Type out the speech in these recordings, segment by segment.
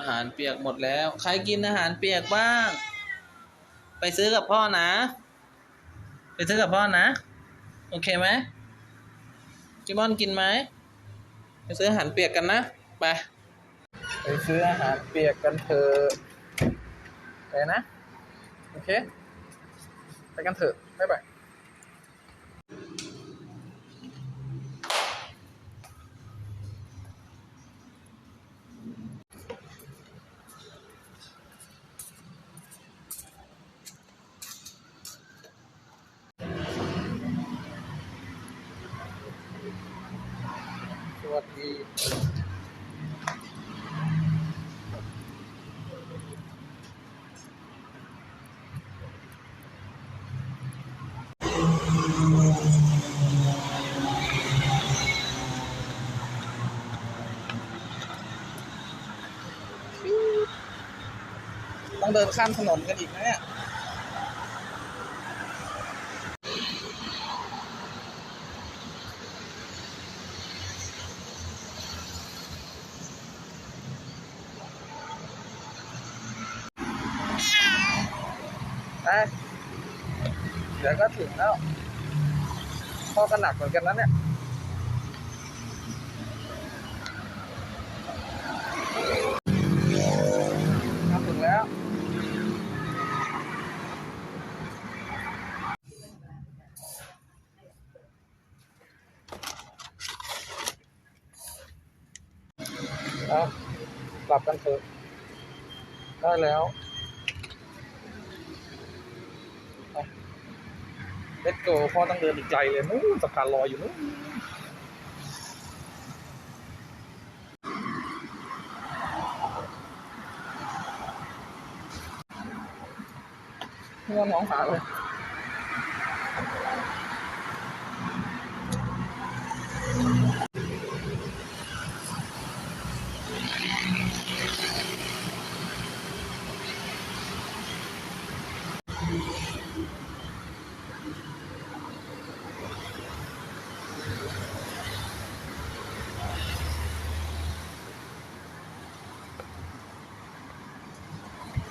อาหารเปียกหมดแล้ว ใครกินอาหารเปียกบ้าง ไปซื้อกับพ่อนะ ไปซื้อกับพ่อนะ โอเคไหมจิมอนกินไหมไปซื้ออาหารเปียกกันนะ ไป ไปซื้ออาหารเปียกกันเถอะไปนะ โอเค ไปกันเถอะบ๊ายบาย วัสดีต้องเดินข้ามถนนกันอีกนะเนี่ย ไปเดี๋ยวก็ถึงแล้วพ่อก็หนักเหมือนกันนะเนี่ยมาถึงแล้วเอากลับกันเถอะได้แล้ว เลตโกพ่อต้องเดินอีกไกลเลยนู้นสะพานลอยอยู่นู้นเงื่อนน้องหาเลย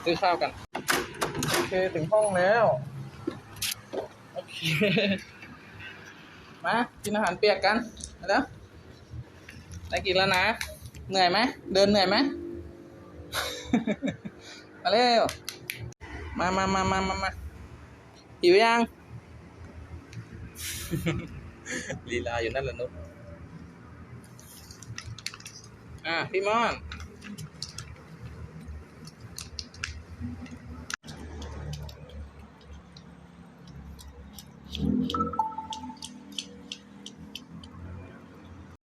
ซื้อข้าวกัน โอเค ถึงห้องแล้ว โอเค มา กินอาหารเปียกกันมาแล้วได้กินแล้วนะ เหนื่อยไหม เดินเหนื่อยไหม มาเร็ว มามามามามามาหิวยัง ลีลาอยู่นั่นแ